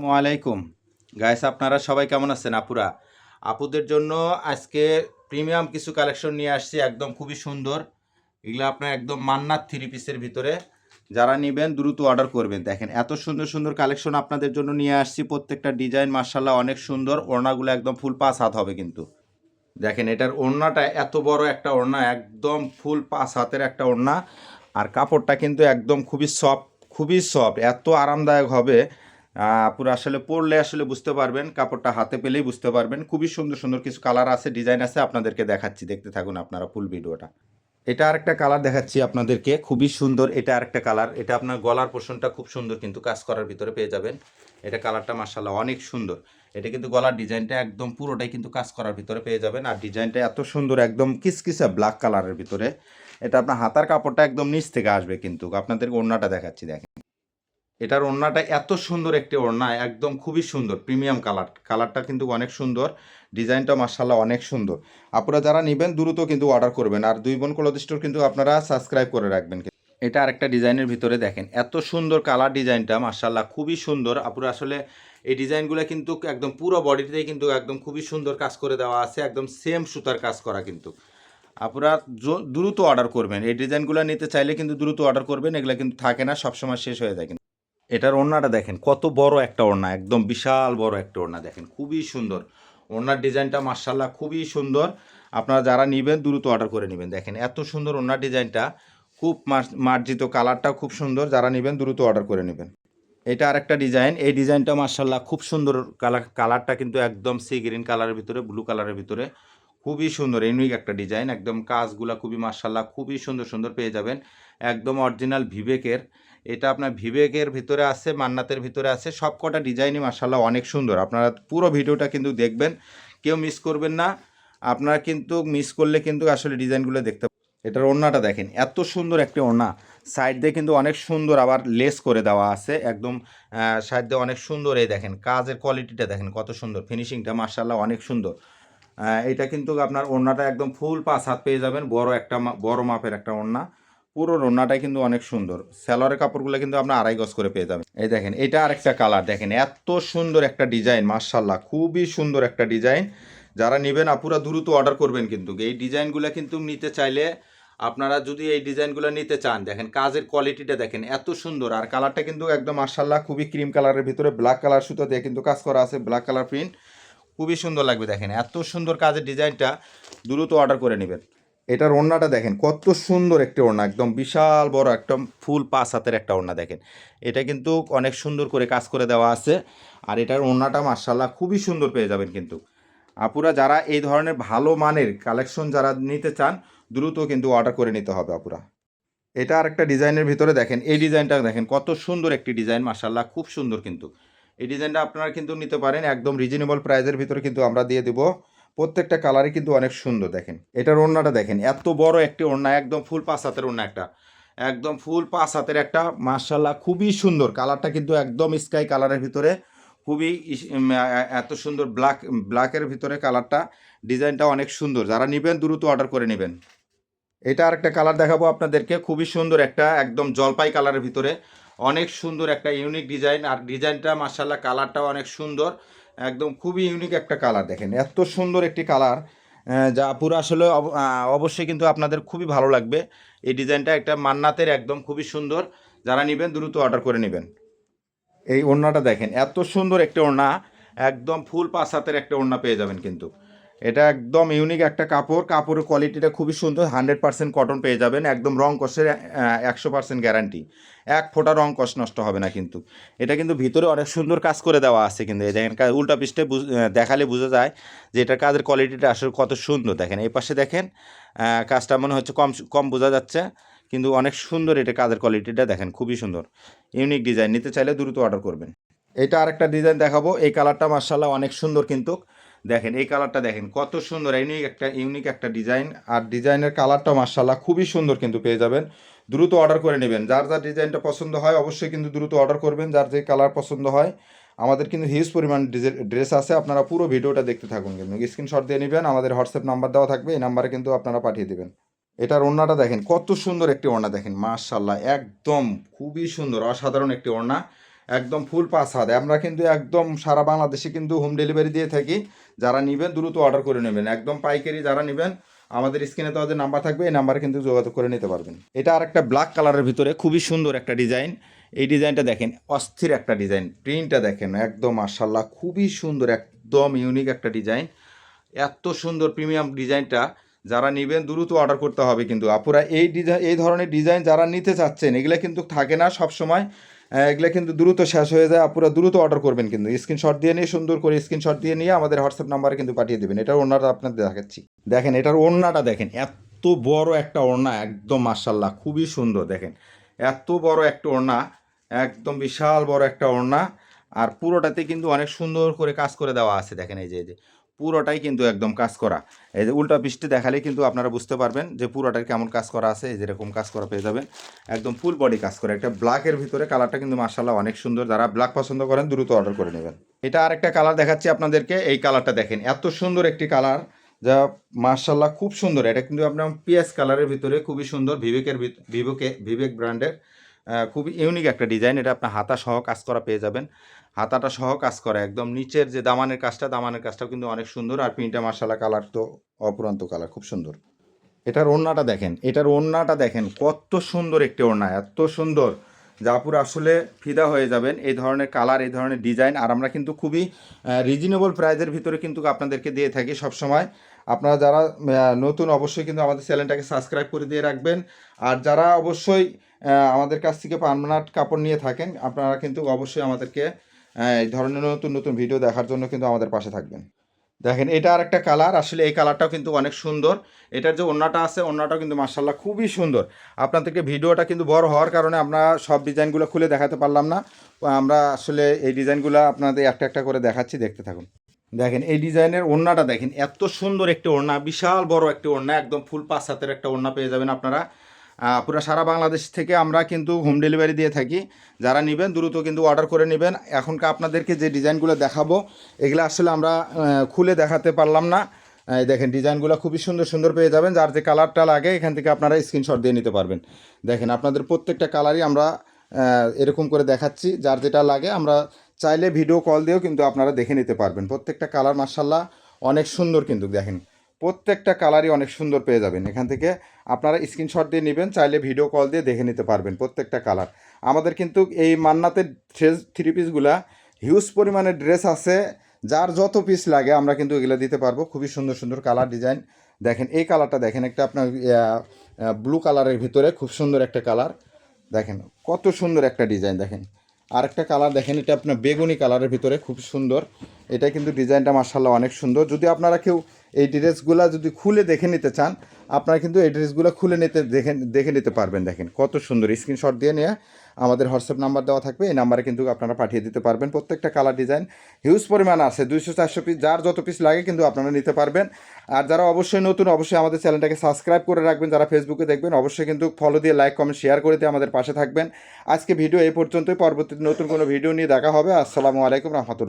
আসসালামু আলাইকুম। গাইস আপনারা সবাই কেমন আছেন আপুরা? আপুদের জন্য আজকে প্রিমিয়াম কিছু কালেকশন নিয়ে আসছি, একদম খুবই সুন্দর। এগুলো আপনার একদম মান্নার থ্রি পিসের ভিতরে। যারা নেবেন, দ্রুত অর্ডার করবেন। দেখেন, এত সুন্দর সুন্দর কালেকশন আপনাদের জন্য নিয়ে আসছি। প্রত্যেকটা ডিজাইন মার্শাল্লাহ অনেক সুন্দর। ওড়নাগুলো একদম ফুল পাঁচ হাত হবে কিন্তু। দেখেন, এটার ওড়নাটা এত বড় একটা ওড়না, একদম ফুল পাঁচ হাতের একটা ওড়না। আর কাপড়টা কিন্তু একদম খুবই সফট খুবই সফট এত আরামদায়ক হবে। পুরো আসলে পরলে আসলে বুঝতে পারবেন, কাপড়টা হাতে পেলেই বুঝতে পারবেন। খুবই সুন্দর সুন্দর কিছু কালার আছে ডিজাইন আছে, আপনাদেরকে দেখাচ্ছি। দেখতে থাকুন আপনারা ফুল ভিডিওটা। এটা আরেকটা কালার দেখাচ্ছি আপনাদেরকে, খুবই সুন্দর। এটা আরেকটা কালার এটা আপনার গলার পোষণটা খুব সুন্দর কিন্তু কাজ করার ভিতরে পেয়ে যাবেন। এটা কালারটা মার্শাল্লাহ অনেক সুন্দর। এটা কিন্তু গলার ডিজাইনটা একদম পুরোটাই কিন্তু কাজ করার ভিতরে পেয়ে যাবেন। আর ডিজাইনটা এত সুন্দর, একদম কিসকিসা ব্ল্যাক কালারের ভিতরে। এটা আপনার হাতার কাপড়টা একদম নিচ থেকে আসবে কিন্তু। আপনাদেরকে ওড়নাটা দেখাচ্ছি, দেখেন। এটার ওড়নাটা এত সুন্দর একটি ওড়না, একদম খুবই সুন্দর প্রিমিয়াম কালার কালারটা কিন্তু অনেক সুন্দর ডিজাইনটা মার্শাল্লাহ অনেক সুন্দর। আপনারা যারা নেবেন, দ্রুত কিন্তু অর্ডার করবেন। আর দুই বোন ক্লোথ স্টোর কিন্তু আপনারা সাবস্ক্রাইব করে রাখবেন এটা আরেকটা ডিজাইনের ভিতরে দেখেন, এত সুন্দর কালার ডিজাইনটা মার্শাল্লাহ খুবই সুন্দর। আপনারা আসলে এই ডিজাইনগুলো কিন্তু একদম পুরো বডিতেই কিন্তু একদম খুবই সুন্দর কাজ করে দেওয়া আছে, একদম সেম সুতার কাজ করা কিন্তু। আপনারা দ্রুত অর্ডার করবেন। এই ডিজাইনগুলো নিতে চাইলে কিন্তু দ্রুত অর্ডার করবেন, এগুলো কিন্তু থাকে না, সবসময় শেষ হয়ে যায় এটার ওড়নাটা দেখেন, কত বড় একটা ওড়না, একদম বিশাল বড় একটা ওড়না দেখেন, খুবই সুন্দর। ওড়নার ডিজাইনটা মার্শাল্লাহ খুবই সুন্দর। আপনারা যারা নেবেন, দ্রুত অর্ডার করে নেবেন। দেখেন, এত সুন্দর ওড়নার ডিজাইনটা, খুব মার- মার্জিত কালারটা খুব সুন্দর। যারা নেবেন, দ্রুত অর্ডার করে নেবেন। এটা আরেকটা ডিজাইন। এই ডিজাইনটা মার্শাল্লাহ খুব সুন্দর কালার, কালারটা কিন্তু একদম সি গ্রিন কালারের ভিতরে, ব্লু কালারের ভিতরে। খুবই সুন্দর, ইউনিক একটা ডিজাইন। একদম কাজগুলা খুবই মার্শাল্লাহ খুবই সুন্দর সুন্দর পেয়ে যাবেন। একদম অরিজিনাল ভিবেকের এটা আপনার ভিবেকের ভিতরে আছে, মান্নাতের ভিতরে আছে সব কটা ডিজাইনই মার্শাল্লাহ অনেক সুন্দর। আপনারা পুরো ভিডিওটা কিন্তু দেখবেন, কেউ মিস করবেন না। আপনারা কিন্তু মিস করলে কিন্তু আসলে ডিজাইনগুলো দেখতে এটার ওড়নাটা দেখেন, এত সুন্দর একটি ওড়না। সাইড দিয়ে কিন্তু অনেক সুন্দর আবার লেস করে দেওয়া আছে, একদম সাইড দিয়ে অনেক সুন্দর এই দেখেন, কাজের কোয়ালিটিটা দেখেন কত সুন্দর ফিনিশিংটা মার্শাল্লাহ অনেক সুন্দর। এটা কিন্তু আপনার ওড়নাটা একদম ফুল পাঁচ হাত পেয়ে যাবেন, বড় একটা বড় মাপের একটা ওড়না। পুরো ওড়নাটাই কিন্তু অনেক সুন্দর। স্যালোয়ারের কাপড়গুলো কিন্তু আপনার আড়াই গজ করে পেয়ে যাবেন এই দেখেন, এটা আরেকটা কালার। দেখেন, এত সুন্দর একটা ডিজাইন মার্শাল্লাহ খুবই সুন্দর একটা ডিজাইন। যারা নেবেন, আপুরা দ্রুত অর্ডার করবেন কিন্তু। এই ডিজাইনগুলো কিন্তু নিতে চাইলে আপনারা যদি এই ডিজাইনগুলো নিতে চান, দেখেন, কাজের কোয়ালিটিটা দেখেন, এত সুন্দর। আর কালারটা কিন্তু একদম মার্শাল্লাহ খুবই ক্রিম কালারের ভিতরে ব্ল্যাক কালার সুতো দিয়ে কিন্তু কাজ করা আছে, ব্ল্যাক কালার প্রিন্ট। খুবই সুন্দর লাগবে, দেখেন, এত সুন্দর কাজের ডিজাইনটা দ্রুত অর্ডার করে নেবেন। এটার ওড়নাটা দেখেন, কত সুন্দর একটি ওড়না, একদম বিশাল বড় একদম ফুল পাঁচ হাতের একটা ওড়না দেখেন। এটা কিন্তু অনেক সুন্দর করে কাজ করে দেওয়া আছে, আর এটার ওড়নাটা মার্শাল্লাহ খুবই সুন্দর পেয়ে যাবেন কিন্তু। আপুরা যারা এই ধরনের ভালো মানের কালেকশন যারা নিতে চান, দ্রুত কিন্তু অর্ডার করে নিতে হবে আপুরা। এটা আর একটা ডিজাইনের ভিতরে দেখেন, এই ডিজাইনটা দেখেন, কত সুন্দর একটি ডিজাইন মার্শাল্লাহ খুব সুন্দর কিন্তু। এই ডিজাইনটা আপনারা কিন্তু নিতে পারেন, একদম রিজনেবল প্রাইসের ভিতরে কিন্তু আমরা দিয়ে দেবো। প্রত্যেকটা কালারই কিন্তু অনেক সুন্দর, দেখেন। এটার ওড়নাটা দেখেন, এত বড় একটি ওড়না, একদম ফুল পাঁচ হাতের ওড়না একটা। একদম ফুল পাঁচ হাতের একটা মার্শাল্লাহ খুবই সুন্দর। কালারটা কিন্তু একদম স্কাই কালারের ভিতরে, খুবই এত সুন্দর ব্ল্যাক ব্ল্যাকের ভিতরে কালারটা ডিজাইনটা অনেক সুন্দর। যারা নেবেন, দ্রুত অর্ডার করে নেবেন। এটা আর একটা কালার দেখাবো আপনাদেরকে, খুবই সুন্দর একটা, একদম জলপাই কালারের ভিতরে। অনেক সুন্দর একটা ইউনিক ডিজাইন আর ডিজাইনটা মার্শাল্লাহ কালারটাও অনেক সুন্দর। একদম খুবই ইউনিক একটা কালার দেখেন। এত সুন্দর একটি কালার যা পুরো আসলে অব- অবশ্যই কিন্তু আপনাদের খুবই ভালো লাগবে। এই ডিজাইনটা একটা মান্নাতের একদম খুবই সুন্দর। যারা নেবেন, দ্রুত অর্ডার করে নেবেন। এই ওড়নাটা দেখেন, এত সুন্দর একটা ওড়না। একদম ফুল পাঁচ হাতের একটা ওড়না পেয়ে যাবেন কিন্তু। এটা একদম ইউনিক একটা কাপড়। কাপড়ের কোয়ালিটিটা খুবই সুন্দর হান্ড্রেড পার্সেন্ট কটন পেয়ে যাবেন, একদম রং কষের একশো পার্সেন্ট গ্যারান্টি এক ফোঁটা রং কষ নষ্ট হবে না কিন্তু। এটা কিন্তু ভিতরে অনেক সুন্দর কাজ করে দেওয়া আছে কিন্তু। এই দেখেন উল্টা বুঝ- দেখালে বোঝা যায় যে এটার কাজের কোয়ালিটিটা আসলে কত সুন্দর। দেখেন, এই পাশে দেখেন কাজটা মনে হচ্ছে কম কম বোঝা যাচ্ছে, কিন্তু অনেক সুন্দর এটা কাজের কোয়ালিটিটা দেখেন, খুবই সুন্দর। ইউনিক ডিজাইন নিতে চাইলে দ্রুত অর্ডার করবেন। এটা আরেকটা ডিজাইন দেখাবো। এই কালারটা মার্শাল্লাহ অনেক সুন্দর কিন্তু। দেখেন, এই কালারটা দেখেন, কত সুন্দর ইউনিক একটা ইউনিক একটা ডিজাইন আর ডিজাইনের কালারটা মার্শাল্লাহ খুবই সুন্দর কিন্তু পেয়ে যাবেন। দ্রুত অর্ডার করে নেবেন। যার যার ডিজাইনটা পছন্দ হয়, অবশ্যই কিন্তু দ্রুত অর্ডার করবেন, যার যে কালার পছন্দ হয়। আমাদের কিন্তু হিউজ পরিমাণ ড্রেস আছে, আপনারা পুরো ভিডিওটা দেখতে থাকুন কিন্তু। স্ক্রিনশট দিয়ে নেবেন, আমাদের হোয়াটসঅ্যাপ নাম্বার দেওয়া থাকবে, এই নাম্বারে কিন্তু আপনারা পাঠিয়ে দেবেন। এটার ওড়নাটা দেখেন, কত সুন্দর একটি ওড়না দেখেন মার্শাল্লাহ একদম খুবই সুন্দর, অসাধারণ একটি ওড়না। একদম ফুল পাঁচ হাত। আমরা কিন্তু একদম সারা বাংলাদেশে কিন্তু হোম ডেলিভারি দিয়ে থাকি। যারা নেবেন, দ্রুত অর্ডার করে নেবেন। একদম পাইকারি যারা নেবেন, আমাদের স্ক্রিনে তো ওদের নাম্বার থাকবে, এই নাম্বারে কিন্তু যোগাযোগ করে নিতে পারবেন। এটা আর একটা ব্ল্যাক কালারের ভিতরে, খুবই সুন্দর একটা ডিজাইন এই ডিজাইনটা দেখেন, অস্থির একটা ডিজাইন প্রিন্টটা দেখেন, একদম মার্শাল্লাহ খুবই সুন্দর, একদম ইউনিক একটা ডিজাইন এত সুন্দর প্রিমিয়াম ডিজাইনটা যারা নেবেন দ্রুত অর্ডার করতে হবে কিন্তু। আপুরা এই ডিজাইন এই ধরনের ডিজাইন যারা নিতে চাচ্ছেন, এগুলো কিন্তু থাকে না সব সময় এগুলো কিন্তু দ্রুত শেষ হয়ে যায়, আপুরা দ্রুত অর্ডার করবেন কিন্তু। স্ক্রিনশট দিয়ে নিয়ে সুন্দর করে স্ক্রিনশট দিয়ে নিয়ে আমাদের হোয়াটসঅ্যাপ নাম্বারে কিন্তু পাঠিয়ে দেবেন। এটার ওড়নাটা আপনাদের দেখাচ্ছি। দেখেন, এটার ওড়নাটা দেখেন, এত বড় একটা ওড়না, একদম মার্শাল্লাহ খুবই সুন্দর, দেখেন। এত বড় একটা ওড়না, একদম বিশাল বড় একটা ওড়না, আর পুরোটাতে কিন্তু অনেক সুন্দর করে কাজ করে দেওয়া আছে, দেখেন এই যে এই যে। পুরোটাই কিন্তু একদম কাজ করা। এই যে উল্টা পৃষ্ঠে দেখালে কিন্তু আপনারা বুঝতে পারবেন যে পুরোটার কেমন কাজ করা আছে, এই যেরকম কাজ করা পেয়ে যাবেন। একদম ফুল বডি কাজ করে। একটা ব্ল্যাকের ভিতরে কালারটা কিন্তু মার্শাল্লাহ অনেক সুন্দর। যারা ব্ল্যাক পছন্দ করেন দ্রুত অর্ডার করে নেবেন। এটা আরেকটা কালার দেখাচ্ছি আপনাদেরকে। এই কালারটা দেখেন, এত সুন্দর একটি কালার যা মার্শাল্লাহ খুব সুন্দর। এটা কিন্তু আপনার পিএস কালারের ভিতরে খুবই সুন্দর বিবেকের ভিত- বিবেকে বিবেক ব্র্যান্ডের খুবই ইউনিক একটা ডিজাইন এটা আপনার হাতা সহ কাজ করা পেয়ে যাবেন। হাতাটা সহ কাজ করা, একদম নিচের যে দামানের কাজটা, দামানের কাজটাও কিন্তু অনেক সুন্দর। আর প্রিন্টটা মার্শাল্লাহ কালার তো অপুরান্ত কালার খুব সুন্দর। এটার ওড়নাটা দেখেন, এটার ওড়নাটা দেখেন, কত সুন্দর একটি ওড়না, এত সুন্দর। জাপুর আসলে ফিদা হয়ে যাবেন এই ধরনের কালার এই ধরনের ডিজাইন আর আমরা কিন্তু খুবই রিজনেবল প্রাইজের ভিতরে কিন্তু আপনাদেরকে দিয়ে থাকি সবসময়। আপনারা যারা নতুন অবশ্যই কিন্তু আমাদের চ্যানেলটাকে সাবস্ক্রাইব করে দিয়ে রাখবেন। আর যারা অবশ্যই আমাদের কাছ থেকে পার্মানেন্ট কাপড় নিয়ে থাকেন। আপনারা কিন্তু অবশ্যই আমাদেরকে এই ধরনের নতুন নতুন ভিডিও দেখার জন্য কিন্তু আমাদের পাশে থাকবেন। দেখেন, এটা আর একটা কালার আসলে এই কালারটাও কিন্তু অনেক সুন্দর। এটার যে ওড়নাটা আছে, ওড়নাটাও কিন্তু মার্শাল্লাহ খুবই সুন্দর। আপনাদেরকে ভিডিওটা কিন্তু বড় হওয়ার কারণে আমরা সব ডিজাইনগুলো খুলে দেখাতে পারলাম না। আমরা আসলে এই ডিজাইনগুলো আপনাদের একটা একটা করে দেখাচ্ছি, দেখতে থাকুন। দেখেন, এই ডিজাইনের ওড়নাটা দেখেন, এত সুন্দর একটি ওড়না, বিশাল বড় একটি ওড়না, একদম ফুল পাঁচ হাতের একটা ওড়না পেয়ে যাবেন আপনারা। পুরো সারা বাংলাদেশ থেকে আমরা কিন্তু হোম ডেলিভারি দিয়ে থাকি। যারা নেবেন, দ্রুত কিন্তু অর্ডার করে নেবেন। এখনকার আপনাদেরকে যে ডিজাইনগুলো দেখাবো, এগুলো আসলে আমরা খুলে দেখাতে পারলাম না। এই দেখেন, ডিজাইনগুলো খুবই সুন্দর সুন্দর পেয়ে যাবেন। যার যে কালারটা লাগে, এখান থেকে আপনারা স্ক্রিনশট দিয়ে নিতে পারবেন। দেখেন, আপনাদের প্রত্যেকটা কালারই আমরা এরকম করে দেখাচ্ছি। যার যেটা লাগে, আমরা চাইলে ভিডিও কল দিয়েও কিন্তু আপনারা দেখে নিতে পারবেন। প্রত্যেকটা কালার মার্শাল্লাহ অনেক সুন্দর কিন্তু, দেখেন। প্রত্যেকটা কালারই অনেক সুন্দর পেয়ে যাবেন। এখান থেকে আপনারা স্ক্রিনশট দিয়ে নেবেন, চাইলে ভিডিও কল দিয়ে দেখে নিতে পারবেন প্রত্যেকটা কালার আমাদের কিন্তু এই মান্নাতের ড্রেস থ্রি পিসগুলা হিউজ পরিমাণে ড্রেস আছে। যার যত পিস লাগে আমরা কিন্তু এগুলো দিতে পারব। খুবই সুন্দর সুন্দর কালার ডিজাইন দেখেন, এই কালারটা দেখেন, একটা আপনার ব্লু কালারের ভিতরে খুব সুন্দর একটা কালার দেখেন, কত সুন্দর একটা ডিজাইন দেখেন। আর একটা কালার দেখেন, এটা আপনার বেগুনি কালারের ভিতরে খুব সুন্দর। এটা কিন্তু ডিজাইনটা মার্শাল্লাহ অনেক সুন্দর। যদি আপনারা কেউ এই ড্রেসগুলো যদি খুলে দেখে নিতে চান, আপনারা কিন্তু এই ড্রেসগুলো খুলে নিতে, দেখে দেখে নিতে পারবেন, দেখেন। কত সুন্দর স্ক্রিনশট দিয়ে নিয়ে আমাদের হোয়াটসঅ্যাপ নাম্বার দেওয়া থাকবে। এই নাম্বারে কিন্তু আপনারা পাঠিয়ে দিতে পারবেন। প্রত্যেকটা কালার ডিজাইন হিউজ পরিমাণ আছে। দুইশো, চারশো পিস যার যত পিস লাগে কিন্তু আপনারা নিতে পারবেন। আর যারা অবশ্যই নতুন, অবশ্যই আমাদের চ্যানেলটাকে সাবস্ক্রাইব করে রাখবেন। যারা ফেসবুকে দেখবেন, অবশ্যই কিন্তু ফলো দিয়ে লাইক কমেন্ট শেয়ার করে দিয়ে আমাদের পাশে থাকবেন। আজকে ভিডিও এই পর্যন্তই। পরবর্তীতে নতুন কোনো ভিডিও নিয়ে দেখা হবে। আসসালামু আলাইকুম রহমতুল্লাহ।